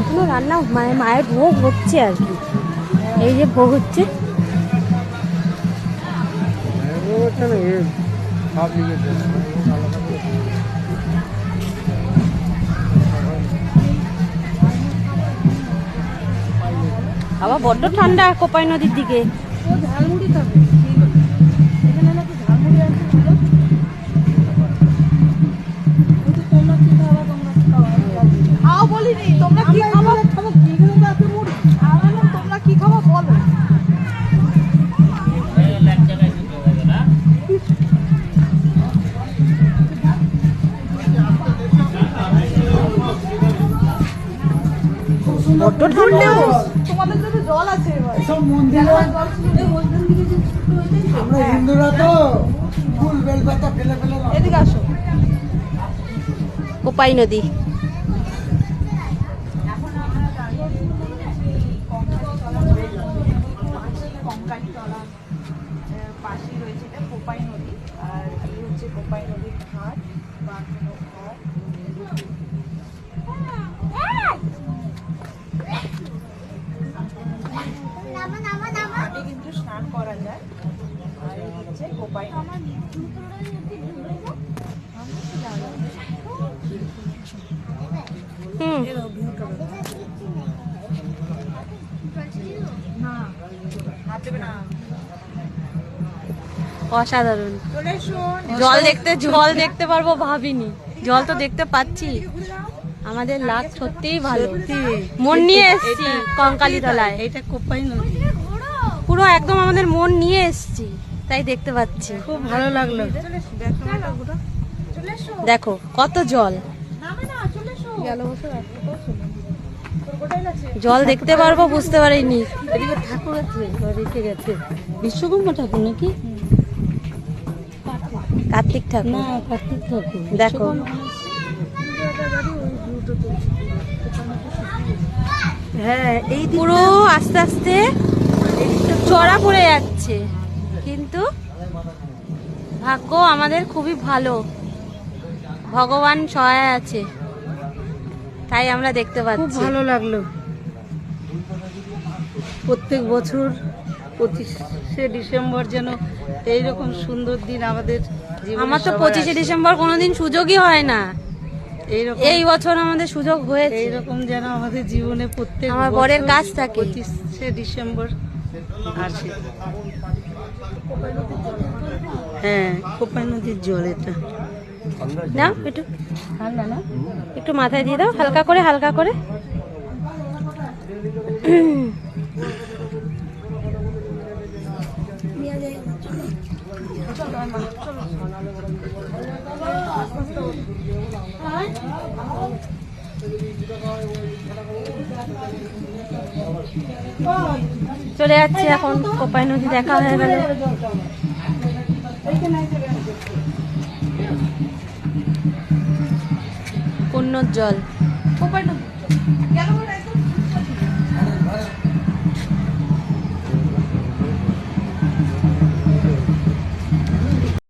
এখনও রান্না মানে মায়ের ভোগ হচ্ছে আর কি। এই যে ভোগ হচ্ছে। আবার বড্ড ঠান্ডা কোপাই নদীর দিকে। ঝালমুড়ি খাবে তোমরা কি খাব? তো আছে মুড়ি আর বললাম তোমরা কি খাব বলো? বড্ড ঠান্ডা তোমাদের জন্য জল আছে এবার। সব মন্দিরে জল ছিল ওইখান থেকে যে ছুটে হয়েছে আমরা হিন্দুরা তো ফুল বেলপাতা ফেলে ফেলে এদিকে আসো। কোপাই নদী। পাশেই রয়েছে এটা কোপাই নদী, আর এই হচ্ছে কোপাই নদীর ঘাট, বা কোনো ঘাটে কিন্তু স্নান করা যায়, আর এই হচ্ছে কোপাই নদী। অসাধারণ। জল দেখতে জল দেখতে পারব ভাবিনি। জল তো দেখতে পাচ্ছি। আমাদের লাখ সত্যিই ভালো। মন নিয়ে এসছি কঙ্কালী তলায় এটা কোপাই নদী। পুরো একদম আমাদের মন নিয়ে এসছি তাই দেখতে পাচ্ছি। খুব ভালো লাগল। দেখো কত জল। জল দেখতে পারব বুঝতে পারিনি। ঠাকুর আছে বিশ্বকর্মা ঠাকুর নাকি? কার্তিক ঠাকুর। না কার্তিক ঠাকুর। দেখো। হ্যাঁ এই পুরো আস্তে আস্তে চড়া পড়ে যাচ্ছে। কিন্তু ভাগ্য আমাদের খুবই ভালো। ভগবান সহায় আছে। তাই আমরা দেখতে খুব পাচ্ছি। ভালো লাগল। প্রত্যেক বছর পঁচিশে ডিসেম্বর যেন এইরকম সুন্দর দিন আমাদের আমার তো পঁচিশে। ডিসেম্বর কোনোদিন সুযোগই হয় না। এইরকম এই বছর আমাদের সুযোগ হয়েছে। এইরকম যেন আমাদের জীবনে প্রত্যেক আমার বরের কাজ থাকে। পঁচিশে ডিসেম্বর আসে। হ্যাঁ কোপাই নদীর জল এটা। না একটু। ঠান্ডা না একটু মাথায় দিয়ে দাও হালকা করে হালকা করে। চলে যাচ্ছে এখন কোপাই নদী দেখা হয়ে গেল। পুণ্যর জল কোপাই নদী।